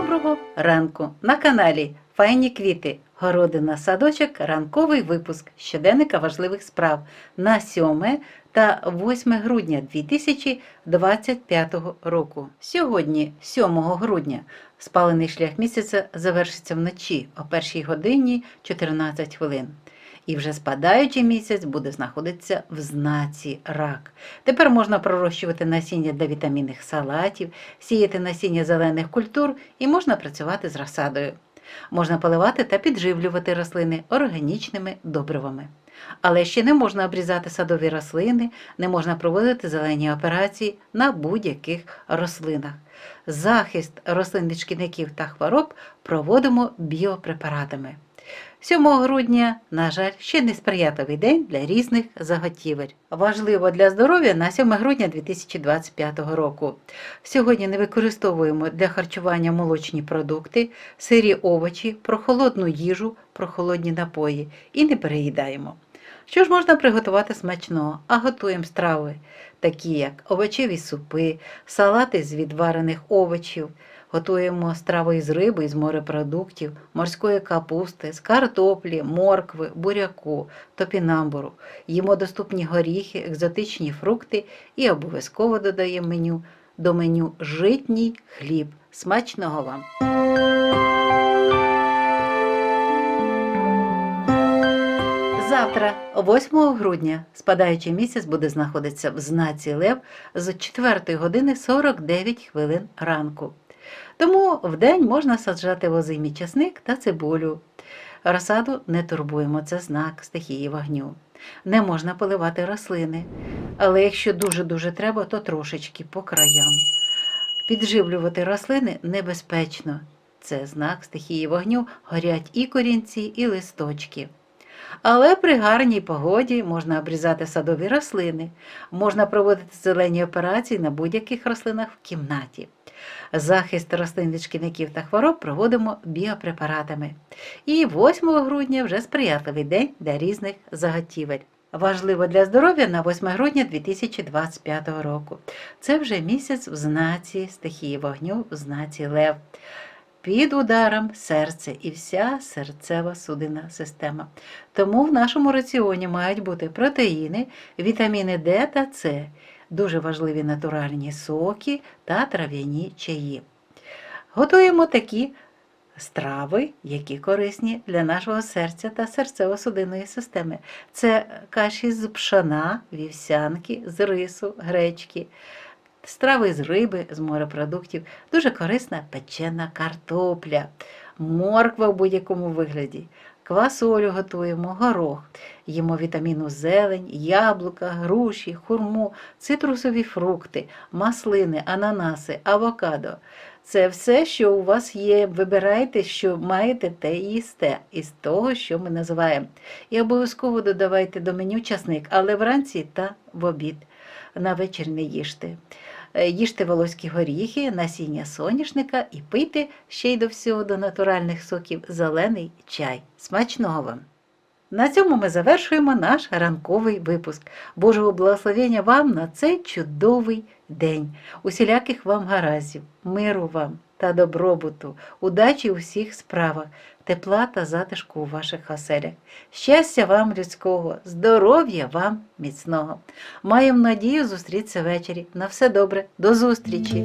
Доброго ранку на каналі Файні квіти. Городина садочок, ранковий випуск щоденника важливих справ на 7 та 8 грудня 2025 року. Сьогодні, 7 грудня, спалений шлях місяця завершиться вночі о 1 годині 14 хвилин. І вже спадаючий місяць буде знаходитися в знаці рак. Тепер можна пророщувати насіння для вітамінних салатів, сіяти насіння зелених культур і можна працювати з розсадою. Можна поливати та підживлювати рослини органічними добривами. Але ще не можна обрізати садові рослини, не можна проводити зелені операції на будь-яких рослинах. Захист рослин від шкідників та хвороб проводимо біопрепаратами. 7 грудня, на жаль, ще не сприятливий день для різних заготівель. Важливо для здоров'я на 7 грудня 2025 року. Сьогодні не використовуємо для харчування молочні продукти, сирі овочі, прохолодну їжу, прохолодні напої і не переїдаємо. Що ж можна приготувати смачного, а готуємо страви, такі як овочеві супи, салати з відварених овочів, готуємо страви із риби, із морепродуктів, морської капусти, з картоплі, моркви, буряку, топінамбуру. Їмо доступні горіхи, екзотичні фрукти і обов'язково додаємо меню до меню житній хліб. Смачного вам! Завтра, 8 грудня, спадаючий місяць буде знаходитися в знаці Лев з 4 години 49 хвилин ранку. Тому вдень можна саджати возимі часник та цибулю. Розсаду не турбуємо, це знак стихії вогню. Не можна поливати рослини, але якщо дуже-дуже треба, то трошечки по краям. Підживлювати рослини небезпечно. Це знак стихії вогню, горять і корінці, і листочки. Але при гарній погоді можна обрізати садові рослини, можна проводити зелені операції на будь-яких рослинах в кімнаті. Захист рослин від шкідників та хвороб проводимо біопрепаратами. І 8 грудня вже сприятливий день для різних заготівель. Важливо для здоров'я на 8 грудня 2025 року. Це вже місяць в знаці стихії вогню, в знаці Лев. Під ударом серце і вся серцева судинна система. Тому в нашому раціоні мають бути протеїни, вітаміни Д та С, дуже важливі натуральні соки та трав'яні чаї. Готуємо такі страви, які корисні для нашого серця та серцево-судинної системи. Це каші з пшона, вівсянки, з рису, гречки. Страви з риби, з морепродуктів, дуже корисна печена картопля, морква в будь-якому вигляді. Квасолю готуємо, горох, їмо вітаміну зелень, яблука, груші, хурму, цитрусові фрукти, маслини, ананаси, авокадо. Це все, що у вас є. Вибирайте, що маєте, те і їсте із того, що ми називаємо. І обов'язково додавайте до меню часник, але вранці та в обід. На вечір не їжте. Е, Їжте волоські горіхи, насіння соняшника і пийте ще й до всього до натуральних соків зелений чай. Смачного вам! На цьому ми завершуємо наш ранковий випуск. Божого благословення вам на цей чудовий день, усіляких вам гараздів, миру вам та добробуту, удачі у всіх справах, тепла та затишку у ваших оселях. Щастя вам людського, здоров'я вам міцного. Маємо надію зустрітися ввечері. На все добре, до зустрічі!